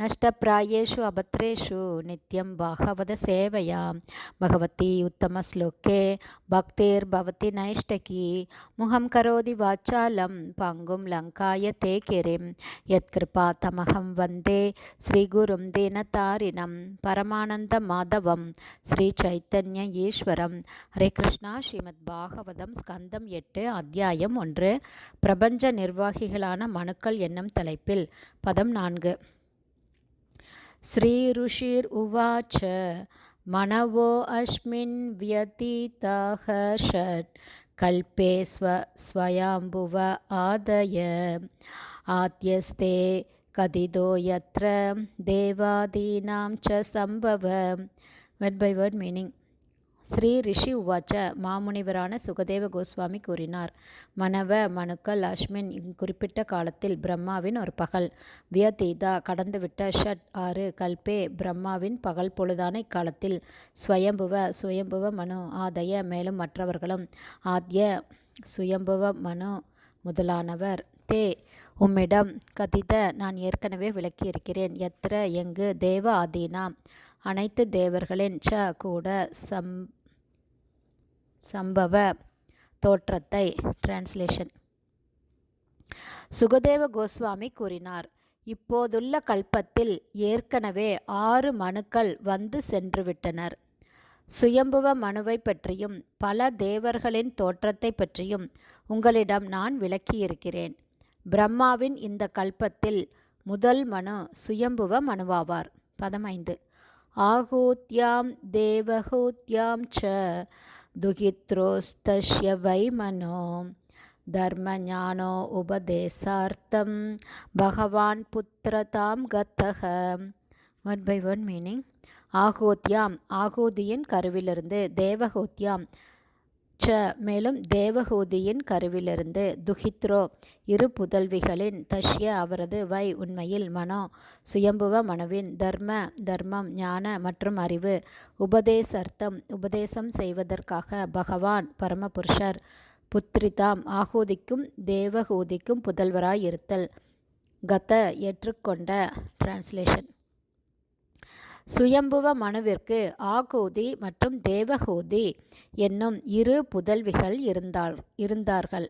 नष्टप्रायेषु अभद्रेषु नित्यं बाहवदसेवया भगवती उत्तमश्लोके भक्तिर्भवति नैष्टकी मुहं करोति वाचालं पङ्गुं लङ्काय ते किरिं यत्कृपातमहं वन्दे श्रीगुरुं दीनतारिणं परमानन्दमाधवं ஸ்ரீச்சைத்தன்ய ஈஸ்வரம் ஹரே கிருஷ்ணா ஸ்ரீமத் பாகவதம் ஸ்கந்தம் எட்டு அத்தியாயம் ஒன்று பிரபஞ்ச நிர்வாகிகளான மனுக்கள் என்னும் தலைப்பில் பதம் நான்கு श्रीऋषिर्उवाच मनवो अस्मिन् व्यतीताः षट् कल्पे स्व स्वयम्भुव आदय आद्यस्ते कथितो यत्र देवादीनां च सम्भव वर्ड् बै वर्ड् मीनिङ्ग् Shri ரிஷி உவாச்ச மாமுனிவரான சுகதேவ கோஸ்வாமி கூறினார். மனவ மனுக்கள் அஸ்மின் குறிப்பிட்ட காலத்தில் பிரம்மாவின் ஒரு பகல். வியதீதா கடந்துவிட்ட ஷட் ஆறு கல்பே பிரம்மாவின் பகல் பொழுதான இக்காலத்தில். ஸ்வயம்புவ சுயம்புவ மனு ஆதய மேலும் மற்றவர்களும். ஆத்ய சுயம்புவ மனு முதலானவர். தே உம்மிடம் கதித நான் ஏற்கனவே விளக்கியிருக்கிறேன். எத்திர எங்கு தேவ ஆதீனா அனைத்து தேவர்களின் ச கூட சம் சம்பவ தோற்றத்தை டிரான்ஸ்லேஷன் சுகதேவ கோஸ்வாமி கூறினார் இப்போதுள்ள கல்பத்தில் ஏற்கனவே ஆறு மனுக்கள் வந்து சென்றுவிட்டனர். சுயம்புவ மனுவை பற்றியும் பல தேவர்களின் தோற்றத்தை பற்றியும் உங்களிடம் நான் விளக்கியிருக்கிறேன். பிரம்மாவின் இந்த கல்பத்தில் முதல் மனு சுயம்புவ மனுவாவார். பதமைந்து ஆகூத்யாம் தேவகூத்யாம் ச दुहित्रोस्तस्य वै मनो धर्मज्ञानो उपदेशार्थं भगवान् पुत्रतां गतः ஒன் பை ஒன் மீனிங் ஆகோத்யாம் ஆகோதியின் கருவிலிருந்து தேவகோத்யாம் ச மேலும் தேவகூதியின் கருவிலிருந்து துஹித்ரோ இரு புதல்விகளின் தஷ்ய அவரது வை உண்மையில் மனோ சுயம்புவ மனுவின் தர்ம தர்மம் ஞான மற்றும் அறிவு உபதேசர்த்தம் உபதேசம் செய்வதற்காக பகவான் பரமபுருஷர் புத்ரிதாம் ஆகூதிக்கும் தேவகூதிக்கும் புதல்வராயிருத்தல். கத ஏற்றுக்கொண்ட டிரான்ஸ்லேஷன் சுயம்புவ மனுவிற்கு ஆகூதி மற்றும் தேவகூதி என்னும் இரு புதல்விகள் இருந்தார் இருந்தார்கள்.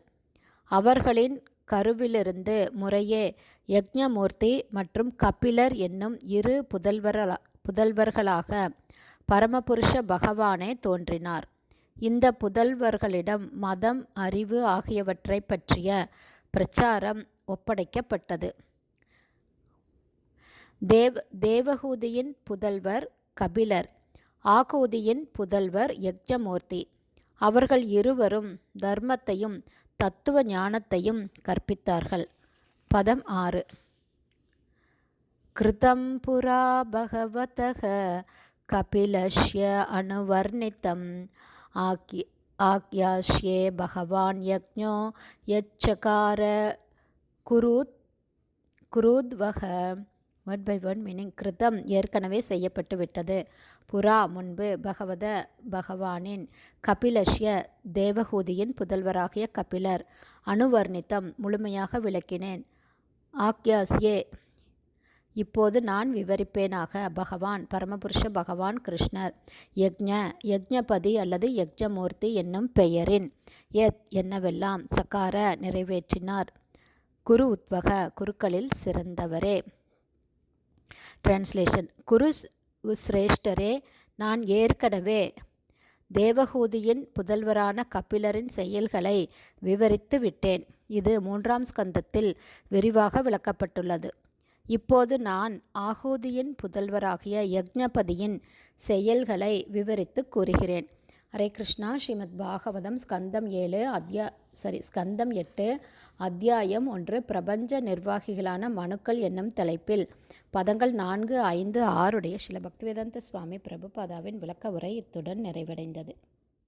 அவர்களின் கருவிலிருந்து முறையே யக்ஞமூர்த்தி மற்றும் கபிலர் என்னும் இரு புதல்வர புதல்வர்களாக பரமபுருஷ பகவானே தோன்றினார். இந்த புதல்வர்களிடம் மதம் அறிவு ஆகியவற்றை பற்றிய பிரச்சாரம் ஒப்படைக்கப்பட்டது. தேவ் தேவகூதியின் புதல்வர் கபிலர் ஆகூதியின் புதல்வர் யக்ஞமூர்த்தி. அவர்கள் இருவரும் தர்மத்தையும் தத்துவ ஞானத்தையும் கற்பித்தார்கள். பதம் ஆறு. கிருதம் புரா பகவதக கபிலஷ்ய அனுவர்ணித்தம். ஆக்கி ஆக்யாஷ்யே பகவான் யக்ஞோ யச்சகார குருத் குருத்வக வேர்ட் பை வேர்ட் மீனிங் கிருதம் ஏற்கனவே செய்யப்பட்டு விட்டது புறா முன்பு பகவத பகவானின் கபிலஷ்ய தேவகூதியின் புதல்வராகிய கபிலர். அணுவர்ணித்தம் முழுமையாக விளக்கினேன். ஆக்யாஸ்யே இப்போது நான் விவரிப்பேனாக பகவான் பரமபுருஷ பகவான் கிருஷ்ணர். யக்ஞ யக்ஞபதி அல்லது யக்ஞமூர்த்தி என்னும் பெயரின். எத் என்னவெல்லாம் சக்கார நிறைவேற்றினார். குரு உத்வக குருக்களில் சிறந்தவரே. டிரான்ஸ்லேஷன் குரு சிரேஷ்டரே நான் ஏற்கனவே தேவகூதியின் புதல்வரான கபிலரின் செயல்களை விவரித்து விட்டேன். இது மூன்றாம் ஸ்கந்தத்தில் விரிவாக விளக்கப்பட்டுள்ளது. இப்போது நான் ஆகூதியின் புதல்வராகிய யக்ஞபதியின் செயல்களை விவரித்து கூறுகிறேன். ஹரே கிருஷ்ணா ஸ்ரீமத் பாகவதம் ஸ்கந்தம் ஏழு அத்யா சரி ஸ்கந்தம் எட்டு அத்தியாயம் ஒன்று பிரபஞ்ச நிர்வாகிகளான மனுக்கள் என்னும் தலைப்பில் பதங்கள் நான்கு ஐந்து ஆறுடைய சில பக்திவேதாந்த சுவாமி பிரபுபாதாவின் விளக்க உரை இத்துடன் நிறைவடைந்தது.